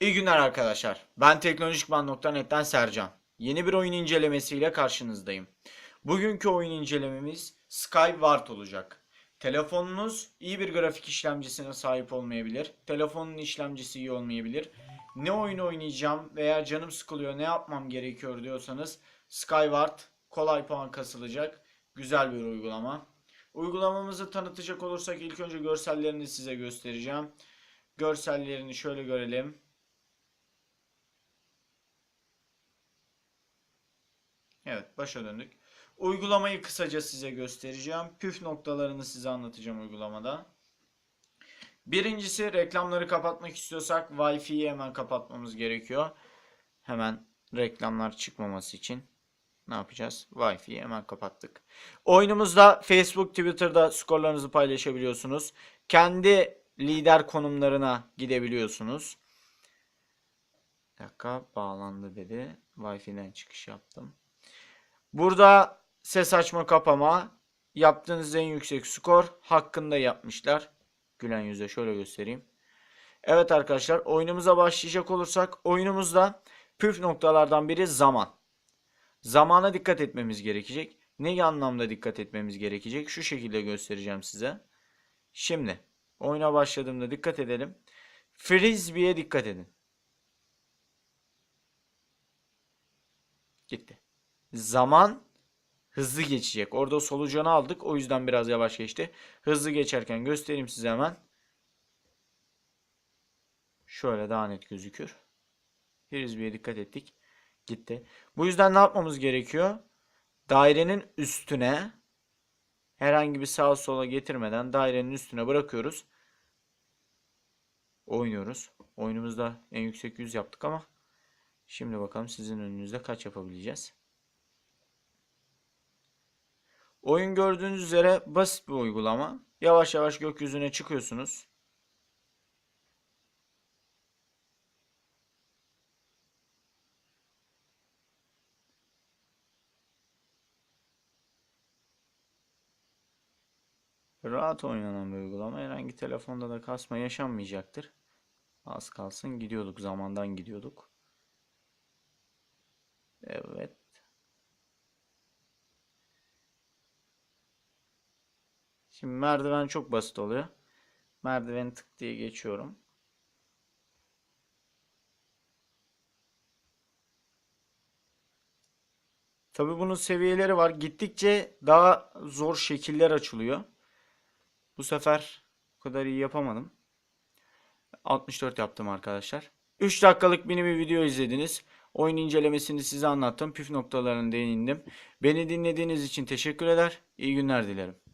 İyi günler arkadaşlar. Ben teknolojikman.net'ten Sercan. Yeni bir oyun incelemesiyle karşınızdayım. Bugünkü oyun incelememiz Skyward olacak. Telefonunuz iyi bir grafik işlemcisine sahip olmayabilir. Telefonun işlemcisi iyi olmayabilir. Ne oyun oynayacağım veya canım sıkılıyor ne yapmam gerekiyor diyorsanız Skyward kolay puan kasılacak. Güzel bir uygulama. Uygulamamızı tanıtacak olursak ilk önce görsellerini size göstereceğim. Görsellerini şöyle görelim. Evet, başa döndük. Uygulamayı kısaca size göstereceğim. Püf noktalarını size anlatacağım uygulamada. Birincisi reklamları kapatmak istiyorsak Wi-Fi'yi hemen kapatmamız gerekiyor. Hemen reklamlar çıkmaması için ne yapacağız? Wi-Fi'yi hemen kapattık. Oyunumuzda Facebook, Twitter'da skorlarınızı paylaşabiliyorsunuz. Kendi lider konumlarına gidebiliyorsunuz. Bir dakika bağlandı dedi. Wi-Fi'den çıkış yaptım. Burada ses açma kapama, yaptığınız en yüksek skor hakkında yapmışlar. Gülen yüze şöyle göstereyim. Evet arkadaşlar oyunumuza başlayacak olursak oyunumuzda püf noktalardan biri zaman. Zamana dikkat etmemiz gerekecek. Ne anlamda dikkat etmemiz gerekecek? Şu şekilde göstereceğim size. Şimdi oyuna başladığımda dikkat edelim. Frisbee'ye dikkat edin. Gitti. Zaman hızlı geçecek. Orada solucanı aldık. O yüzden biraz yavaş geçti. Hızlı geçerken göstereyim size hemen. Şöyle daha net gözükür. Frisbee'ye dikkat ettik. Gitti. Bu yüzden ne yapmamız gerekiyor? Dairenin üstüne herhangi bir sağa sola getirmeden dairenin üstüne bırakıyoruz. Oynuyoruz. Oyunumuzda en yüksek 100 yaptık ama şimdi bakalım sizin önünüzde kaç yapabileceğiz. Oyun gördüğünüz üzere basit bir uygulama. Yavaş yavaş gökyüzüne çıkıyorsunuz. Rahat oynanan bir uygulama. Herhangi telefonda da kasma yaşanmayacaktır. Az kalsın gidiyorduk. Zamandan gidiyorduk. Evet. Şimdi merdiven çok basit oluyor. Merdiveni tık diye geçiyorum. Tabi bunun seviyeleri var. Gittikçe daha zor şekiller açılıyor. Bu sefer o kadar iyi yapamadım. 64 yaptım arkadaşlar. 3 dakikalık mini bir video izlediniz. Oyun incelemesini size anlattım. Püf noktalarını değindim. Beni dinlediğiniz için teşekkür eder. İyi günler dilerim.